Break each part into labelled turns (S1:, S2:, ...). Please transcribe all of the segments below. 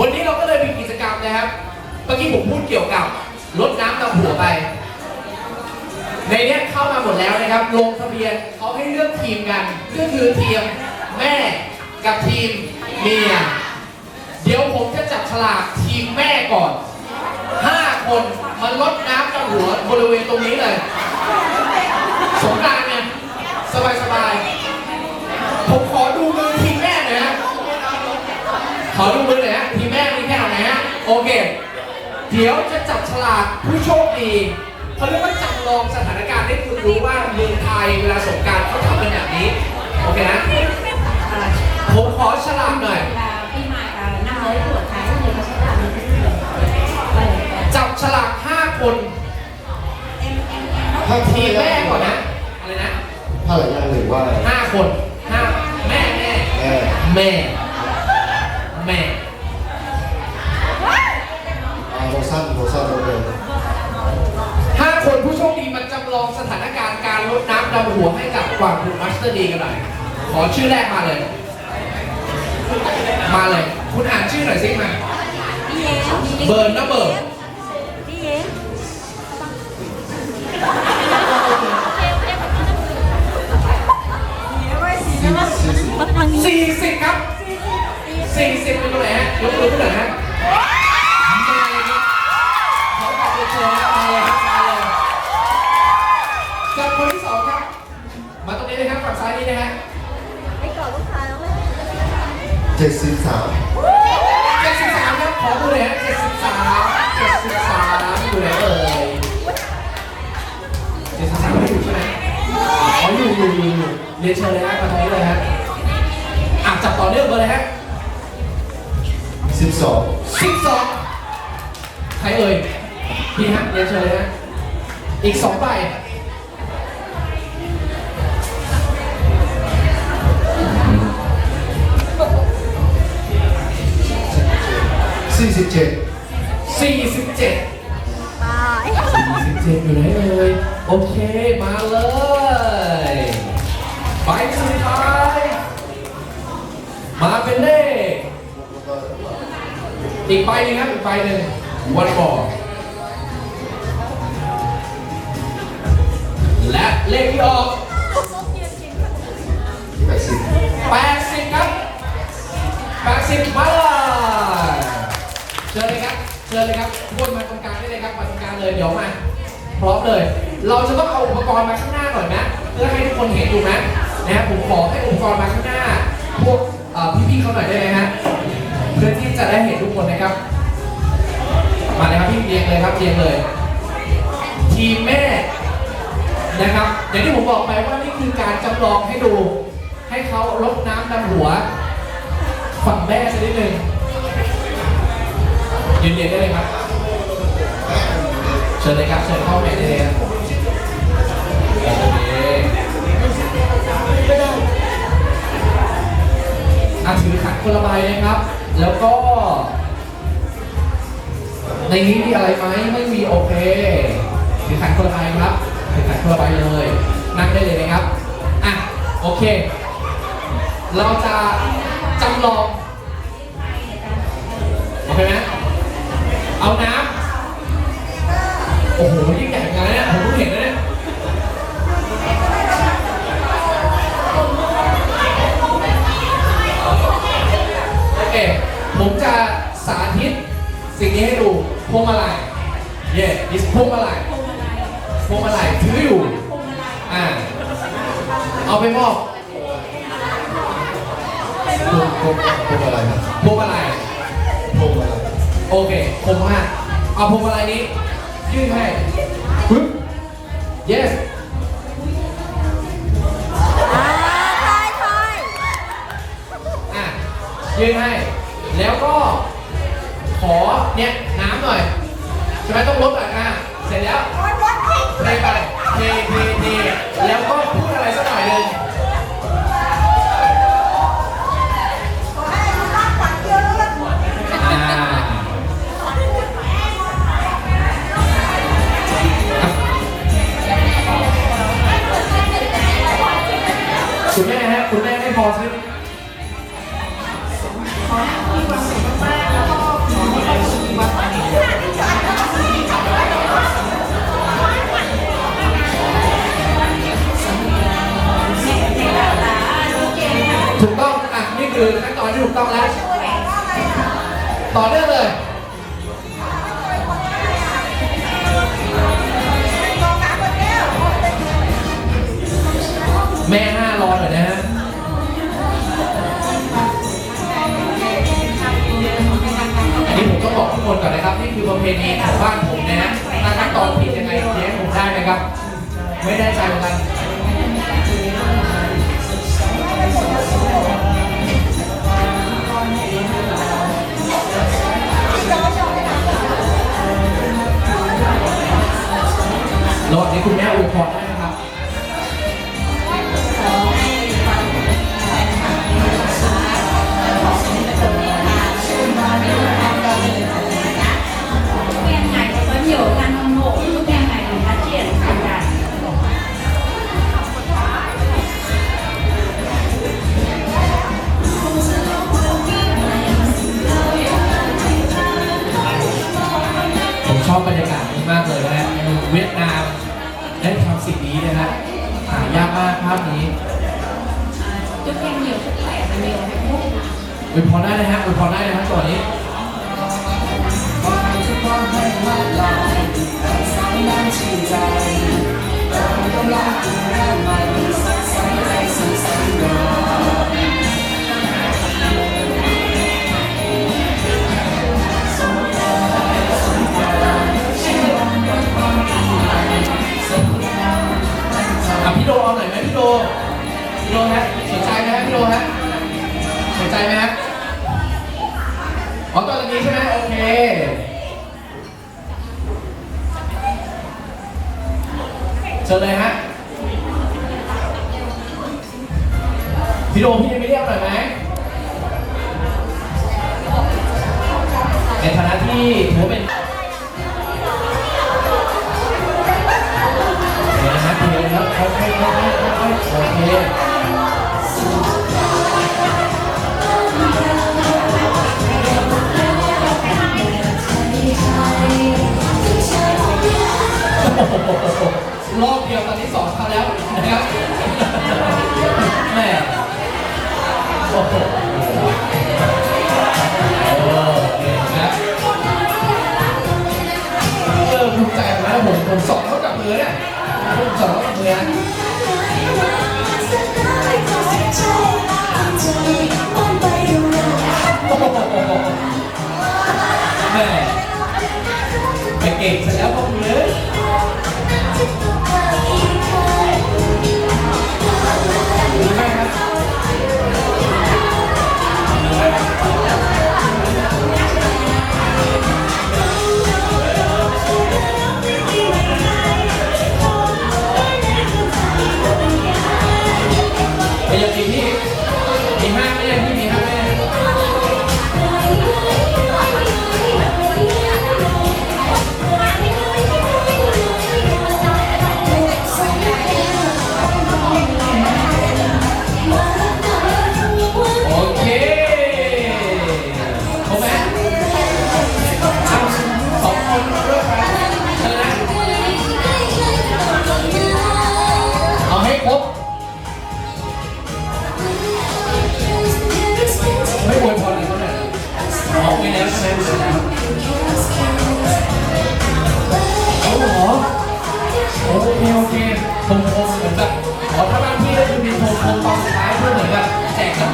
S1: วันนี้เราก็เลยมีกิจกรรมนะครับ เมื่อกี้ผมพูดเกี่ยวกับรถน้ำดำหัวไป ในเนี้ยเข้ามาหมดแล้วนะครับ ลงทะเบียนเขาให้เลือกทีมกัน ก็คือทีมแม่กับทีมเมีย เดี๋ยวผมจะจับฉลากทีมแม่ก่อน 5 คนมาลดน้ำดำหัวบริเวณตรงนี้เลย สงกรานต์เนี่ยสบายสบายๆผมขอดูมือทีมแม่หน่อยฮะ ขอดูมือหน่อยฮะทีมแม่มีแค่ไหนฮะ โอเค เดี๋ยวจะจับฉลากผู้โชคดีเขาเรียกว่าจำลองสถานการณ์ให้คุณรู้ว่าเมืองไทยเวลาสงกรารเขาทำกันแบบนี้โอเคนะผมขอฉลากหน่อย
S2: พี่มานั่งเลยปวดท้ายเลยเขาใช้ดาบมันขึ้นเลยไปเลย
S1: จับฉลาก 5 คน
S3: ถ้า
S1: ทีมแม่ก่อนนะ อะไรนะ
S3: ถ้าหลายอย่างหรือว่า
S1: 5คน5แม่แม่
S3: แม่
S1: แม่ แม่ ดน้ำดำหัวให้กับกวางคุณมัสเตอร์ดีกันหน่อย ขอชื่อแรกมาเลย มาเลย คุณอ่านชื่อหน่อยสิมา
S2: พี่เย้
S1: เบิร์นนะเบิร์น องครับ มาตรงนี้เลยครับฝั่งซ้ายนี้นะฮะ
S2: ไปก่อนลูกค้าแล้วเลย
S3: เจ็ดสิบสาม
S1: เจ็ดสิบสามครับขอดูหน่อยฮะเจ็ดสิบสามเจ็ดสิบสามอยู่ไหนเอ่ยเจ็ดสิบสามไม่อยู่ใช่ไหมอ๋ออยู่อยู่อยู่อยู่เรียนเชิญเลยฮะมาตรงนี้เลยฮะอะจับต่อเนื่องเบอร์เลยฮะ
S3: สิบสอง
S1: สิบสองใครเอ่ยพี่ฮะเรียนเชิญเลยฮะอีกสองใบ
S3: สี่สิบเจ็ด
S1: สี่สิบเจ็ด
S2: ตาย
S1: สี่สิบเจ็ดอยู่ไหนเอ่ยโอเค มาเลยใบสุดท้าย มาเป็นเลข อีกใบหนึงครับอีกใบหนึ่งวันบอร์และเลขที่ออก
S3: แปดสิบ
S1: 80 ครับ 80 มาเลย ชิญเลยครับทุกคนมาตรงกลางได้เลยครับมาตรงกลางเลยเดี๋ยวมาพร้อมเลย เราจะต้องเอาอุปกรณ์มาข้างหน้าหน่อยนะเพื่อให้ทุกคนเห็นดูนะนะครับผมขอให้อุปกรณ์มาข้างหน้า พวกเอ่พี่ๆเขาหน่อยได้ไหมฮะเพื่อที่จะได้เห็นทุกคนนะครับ มาเลยครับพี่เรียงเลยครับเรียงเลย ทีมแม่นะครับ อย่างที่ผมบอกไปว่านี่คือการจำลองให้ดู ให้เขาลดน้ำดำหัว ฝั่งแม่สักนิดหนึ่ง ยืนเรียนได้เลยครับ เชิญเลยครับ เชิญเข้าแม่ได้เลยครับโอเคอะถือขันคนละใบนะครับ แล้วก็ ในนี้มีอะไรไหมไม่มีโอเคถือขันคนละใบครับถือขันคนละใบเลยนั่งได้เลยนะครับอะโอเค เราจะจำลองโอเคไหม เอาน้ำโอ้โหยิ่งใหญ่เหมือนกันนะเนี่ยผมเพิ่งเห็นนะเนี่ยโอเคผมจะสาธิตสิ่งนี้ให้ดูพวงมาลัยเย่ดิสพวงมาลัยพวงมาลัยถืออยู่อ่าเอาไปมอบ
S3: พวกพวกพวกอะไรครับ
S1: พวงมาลัย โอเคผมมากเอาพวงมาลัยนี้ ยื่นให้ปึ๊บ yes
S2: อ่าใช่ใช่
S1: อะยื่นให้ แล้วก็ ขอเนี่ยน้ำหน่อยใช่ไหมต้องลดอะอะเสร็จแล้วเทไปเทเทเทแล้วก็พูดอะไรสัก คุณแม่ไม่พอซื้อตถูก
S2: ต้องอะนี่คือขั้นตอ
S1: นที่ถูกต้องแล้ว ต่อเนื่องเลย แม่ห้ารอหน่อยนะฮะ นก่อนนะครับ นี่คือประเพณีของบ้านผมนะฮะถ้าขั้นตอนผิดยังไงแย้งผมได้นะครับ ไม่ได้ใจเหมือนกันรอบนี้คุณแม่อุปพร
S2: ให้ ว
S1: ยพรได้นะฮะอวยพรได้นะครับตอนนี้อะพี่โดเอาหน่อยไหมพี่โดพี่โดฮะสนใจไหมฮะพี่โดฮะ นี้ใช่ไหมโอเค เชิเลยฮะ พี่โดมพี่ยังไม่เรียกหน่อยไหมในฐานะที่ถือเป็นเดี๋ยวนะฮะเดี๋ยวนะครับค่อยค่อยๆค่อยๆโอเค Glória.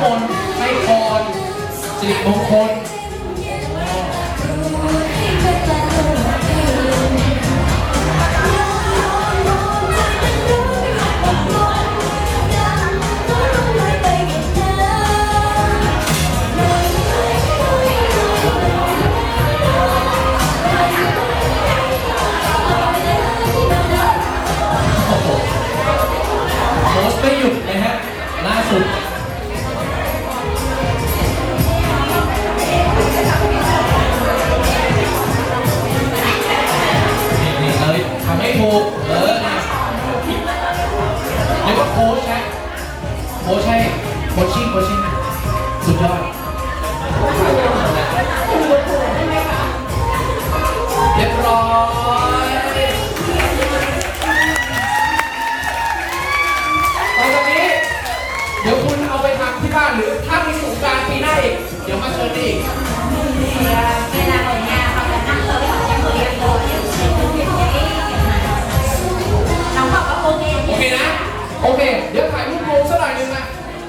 S1: มนต์ให้พรสิริมงคล Amém.